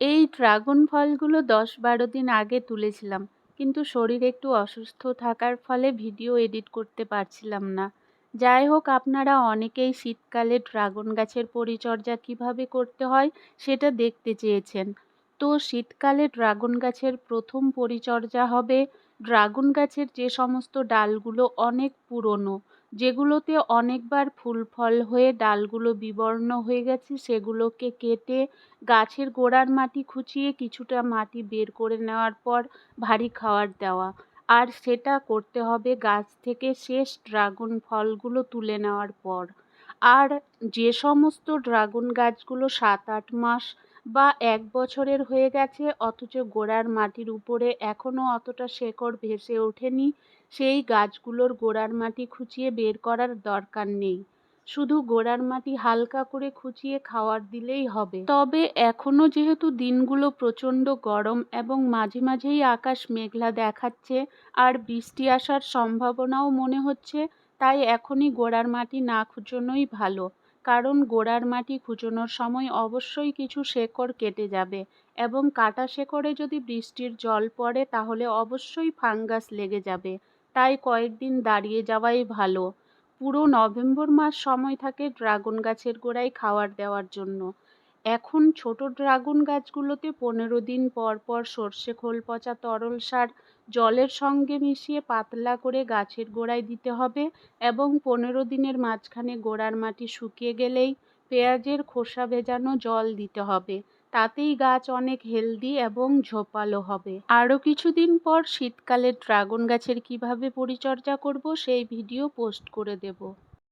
এই ড্রাগন ফলগুলো দশ বারো দিন আগে তুলেছিলাম, কিন্তু শরীর একটু অসুস্থ থাকার ফলে ভিডিও এডিট করতে পারছিলাম না। যাই হোক, আপনারা অনেকেই শীতকালে ড্রাগন গাছের পরিচর্যা কীভাবে করতে হয় সেটা দেখতে চেয়েছেন। তো শীতকালে ড্রাগন গাছের প্রথম পরিচর্যা হবে, ড্রাগন গাছের যে সমস্ত ডালগুলো অনেক পুরনো যেগুলোতে অনেকবার ফুল ফল হয়ে ডালগুলো বিবর্ণ হয়ে গেছে, সেগুলোকে কেটে গাছের গোড়ার মাটি খুঁচিয়ে কিছুটা মাটি বের করে নেওয়ার পর ভারী খাওয়ার দেওয়া। আর সেটা করতে হবে গাছ থেকে শেষ ড্রাগন ফলগুলো তুলে নেওয়ার পর। আর যে সমস্ত ড্রাগন গাছগুলো সাত আট মাস বা এক বছরের হয়ে গেছে, অথচ গোড়ার মাটির উপরে এখনও অতটা শেকড় ভেসে ওঠেনি। সেই গাছগুলোর গোড়ার মাটি খুঁচিয়ে বের করার দরকার নেই। শুধু গোড়ার মাটি হালকা করে খুঁচিয়ে খাওয়ার দিলেই হবে। তবে এখনও যেহেতু দিনগুলো প্রচণ্ড গরম এবং মাঝে মাঝেই আকাশ মেঘলা দেখাচ্ছে আর বৃষ্টি আসার সম্ভাবনাও মনে হচ্ছে, তাই এখনই গোড়ার মাটি না খুঁচোনোই ভালো। কারণ গোড়ার মাটি খুঁচোনোর সময় অবশ্যই কিছু শেকড় কেটে যাবে এবং কাটা শেকড়ে যদি বৃষ্টির জল পড়ে তাহলে অবশ্যই ফাঙ্গাস লেগে যাবে। তাই কয়েকদিন দাঁড়িয়ে যাওয়াই ভালো। পুরো নভেম্বর মাস সময় থাকে ড্রাগন গাছের গোড়ায় খাওয়ার দেওয়ার জন্য। এখন ছোট ড্রাগন গাছগুলোতে পনেরো দিন পর পর সর্ষে খোল, পচা তরল সার, জলের সঙ্গে মিশিয়ে পাতলা করে গাছের গোড়ায় দিতে হবে এবং পনেরো দিনের মাঝখানে গোড়ার মাটি শুকিয়ে গেলেই পেঁয়াজের খোসা ভেজানো জল দিতে হবে। তাতেই গাছ অনেক হেলদি এবং ঝোপালো হবে। আরও কিছুদিন পর শীতকালে ড্রাগন গাছের কীভাবে পরিচর্যা করব সেই ভিডিও পোস্ট করে দেব।